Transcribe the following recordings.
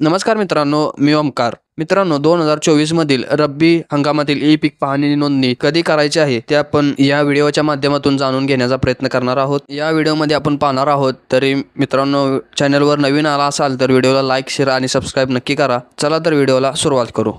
नमस्कार मित्रांनो मी ओमकार. मित्रांनो दोन हजार चोवीस मधील रब्बी हंगामातील ई पीक पाहणी नोंदणी कधी करायची आहे ते आपण या व्हिडिओच्या माध्यमातून जाणून घेण्याचा प्रयत्न करणार आहोत. या व्हिडिओमध्ये आपण पाहणार आहोत तरी मित्रांनो चॅनलवर नवीन आला असाल तर व्हिडिओला लाईक शेअर आणि सबस्क्राईब नक्की करा. चला तर व्हिडिओला सुरुवात करू.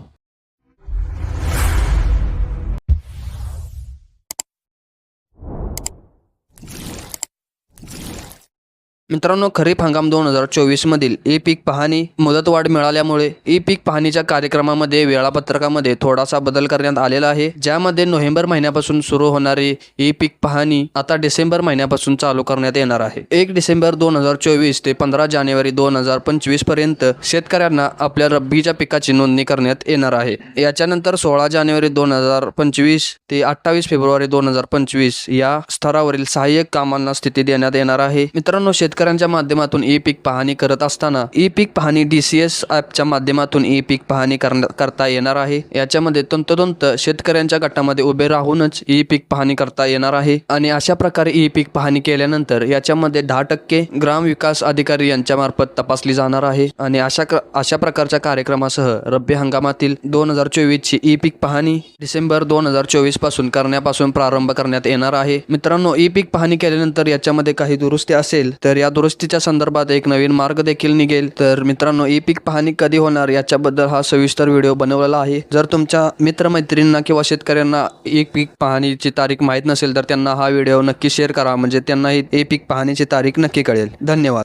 मित्रांनो खरीप हंगाम दोन हजार चोवीस मधील ई पीक पाहणी मुदतवाढ मिळाल्यामुळे ई पीक पाहणीच्या कार्यक्रमामध्ये वेळापत्रकामध्ये थोडासा बदल करण्यात आलेला आहे. ज्यामध्ये नोव्हेंबर महिन्यापासून सुरू होणारी ई पीक पाहणी आता डिसेंबर महिन्यापासून चालू करण्यात येणार आहे. एक डिसेंबर दोन हजार चोवीस ते पंधरा जानेवारी दोन हजार पंचवीसपर्यंत शेतकऱ्यांना आपल्या रब्बीच्या पिकाची नोंदणी करण्यात येणार आहे. याच्यानंतर सोळा जानेवारी दोन हजार पंचवीस ते अठ्ठावीस फेब्रुवारी दोन हजार पंचवीस या स्तरावरील सहाय्यक कामांना स्थिती देण्यात येणार आहे. मित्रांनो शेतकऱ्यांच्या माध्यमातून ई पीक पाहणी करत असताना ई पीक पाहणी डी सी एस ॲपच्या माध्यमातून ई पीक पाहणी करण्या- करता येणार आहे. याच्यामध्ये तंतोतंत शेतकऱ्यांच्या गटामध्ये उभे राहूनच ई पीक पाहणी करता येणार आहे. आणि अशा प्रकारे ई पीक पाहणी केल्यानंतर याच्यामध्ये दहा टक्के ग्राम विकास अधिकारी यांच्या मार्फत तपासली जाणार आहे. आणि अशा क- अशा प्रकारच्या कार्यक्रमासह रब्बी हंगामातील दोन हजार चोवीसची ई पीक पाहणी डिसेंबर दोन हजार चोवीसपासून करण्यापासून प्रारंभ करण्यात येणार आहे. मित्रांनो ई पीक पाहणी केल्यानंतर याच्यामध्ये काही दुरुस्ती असेल तर या दुरुस्तीच्या संदर्भात एक नवीन मार्ग देखील निघेल. तर मित्रांनो ई पीक पाहणी कधी होणार याच्याबद्दल हा सविस्तर व्हिडिओ बनवलेला आहे. जर तुमच्या मित्रमैत्रिणींना किंवा शेतकऱ्यांना ई पीक पाहणीची तारीख माहीत नसेल तर त्यांना हा व्हिडिओ नक्की शेअर करा. म्हणजे त्यांनाही ई पीक पाहणीची तारीख नक्की कळेल. धन्यवाद.